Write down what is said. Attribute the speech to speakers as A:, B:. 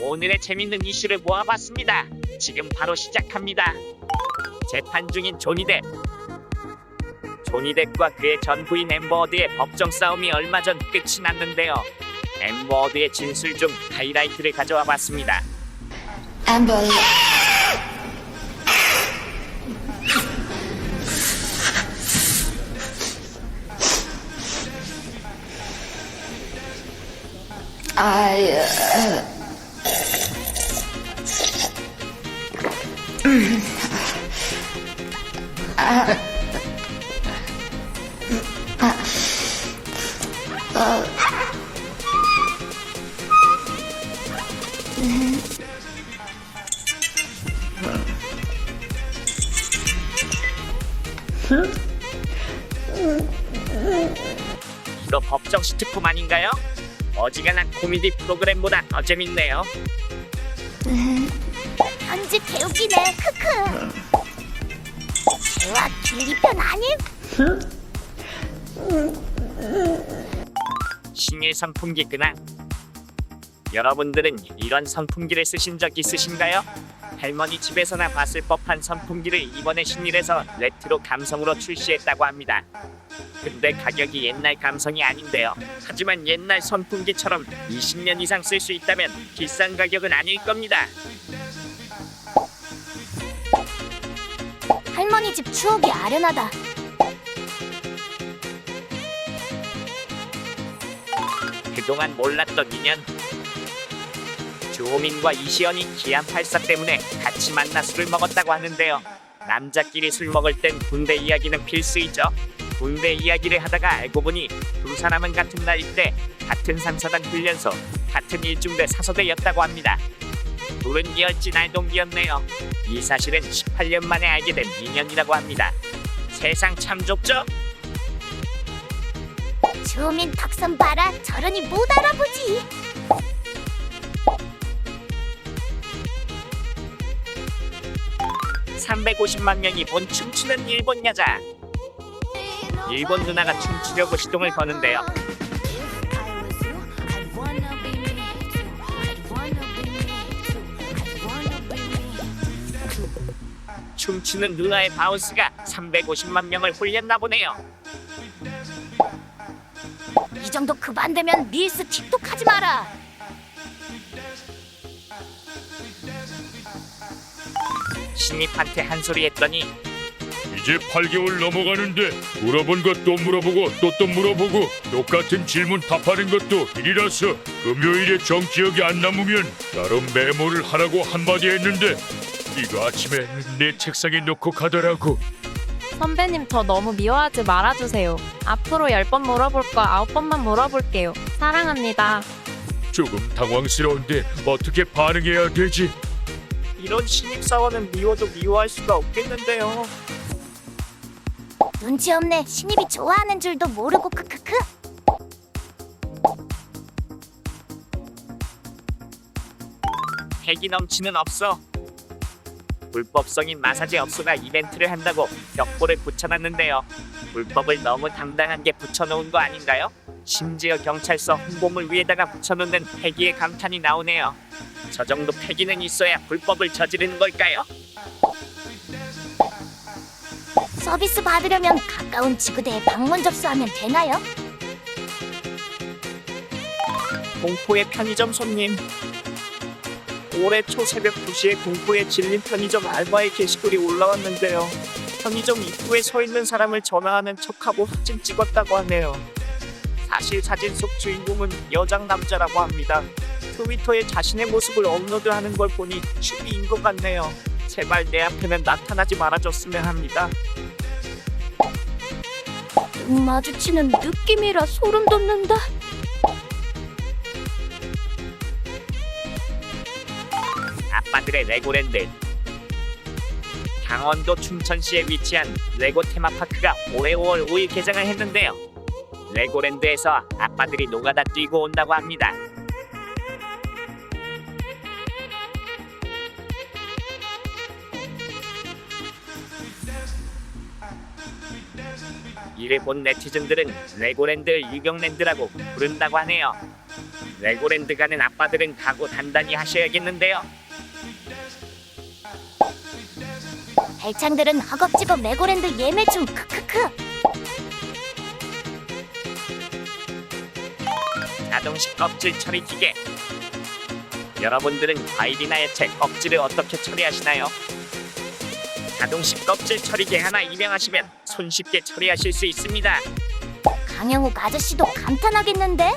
A: 오늘의 재밌는 이슈를 모아봤습니다. 지금 바로 시작합니다. 재판 중인 조니뎁. 조니뎁과 그의 전 부인 엠버워드의 법정 싸움이 얼마 전 끝이 났는데요. 엠버워드의 진술 중 하이라이트를 가져와 봤습니다.
B: Amber. I. Uh,
A: 이거 법정 시트콤 아닌가요? 어지간한 코미디 프로그램보다 더 재밌네요.
C: 현지 개웃기네 크크 대화 길리편 아님?
A: 신일 선풍기 근황. 여러분들은 이런 선풍기를 쓰신 적 있으신가요? 할머니 집에서나 봤을 법한 선풍기를 이번에 신일에서 레트로 감성으로 출시했다고 합니다. 근데 가격이 옛날 감성이 아닌데요. 하지만 옛날 선풍기처럼 20년 이상 쓸 수 있다면 비싼 가격은 아닐 겁니다.
C: 할머니 집 추억이 아련하다
A: 그동안 몰랐던 인연. 주호민과 이시연이 기안 팔사 때문에 같이 만나 술을 먹었다고 하는데요. 남자끼리 술 먹을 땐 군대 이야기는 필수이죠. 군대 이야기를 하다가 알고 보니 두 사람은 같은 나이 때 같은 상사단 훈련소, 같은 일중대 사소대였다고 합니다. 이었지 날동기였네요. 이 사실은 18년 만에 알게 된 인연이라고 합니다. 세상 참 좁죠?
C: 주호민 턱선 봐라 저러니 못 알아보지
A: 350만 명이 본 춤추는 일본 여자. 일본 누나가 춤추려고 시동을 거는데요. 춤추는 누나의 바운스가 350만 명을 홀렸나 보네요.
C: 이 정도 그만 되면 릴스 틱톡 하지 마라
A: 신입한테 한 소리 했더니
D: 이제 8개월 넘어가는데 물어본 것도 물어보고 또 또 물어보고 똑같은 질문 답하는 것도 일이라서 금요일에 정기억이 안 남으면 나름 메모를 하라고 한마디 했는데 이거 아침에 내 책상에 놓고 가더라고
E: 선배님 저 너무 미워하지 말아주세요. 앞으로 열번 물어볼 거 아홉 번만 물어볼게요. 사랑합니다.
D: 조금 당황스러운데 어떻게 반응해야 되지?
A: 이런 신입사원은 미워도 미워할 수가 없겠는데요.
C: 눈치 없네 신입이 좋아하는 줄도 모르고 크크크
A: 핵이 넘치는 업소. 불법성인 마사지 업소가 이벤트를 한다고 벽보를 붙여놨는데요. 불법을 너무 당당한 게 붙여놓은 거 아닌가요? 심지어 경찰서 홍보물 위에다가 붙여놓는 폐기의 감탄이 나오네요. 저 정도 폐기는 있어야 불법을 저지르는 걸까요?
C: 서비스 받으려면 가까운 지구대에 방문 접수하면 되나요?
A: 공포의 편의점 손님. 올해 초 새벽 2시에 공포에 질린 편의점 알바의 게시글이 올라왔는데요. 편의점 입구에 서 있는 사람을 전화하는 척하고 사진 찍었다고 하네요. 사실 사진 속 주인공은 여장 남자라고 합니다. 트위터에 자신의 모습을 업로드하는 걸 보니 취미인 것 같네요. 제발 내 앞에는 나타나지 말아줬으면 합니다.
C: 눈 마주치는 느낌이라 소름 돋는다
A: 아빠들의 레고랜드 강원도 춘천시에 위치한 레고 테마파크가 올해 5월 5일 개장을 했는데요. 레고랜드에서 아빠들이 노가다 뛰고 온다고 합니다. 이를 본 네티즌들은 레고랜드를 유경랜드라고 부른다고 하네요. 레고랜드 가는 아빠들은 각오 단단히 하셔야겠는데요.
C: 벨창들은 허겁지겁 레고랜드 예매 중 크크크.
A: 자동식 껍질 처리 기계. 여러분들은 과일이나 야채 껍질을 어떻게 처리하시나요? 자동식 껍질 처리기 하나 입양하시면 손쉽게 처리하실 수 있습니다.
C: 강영욱 아저씨도 감탄하겠는데?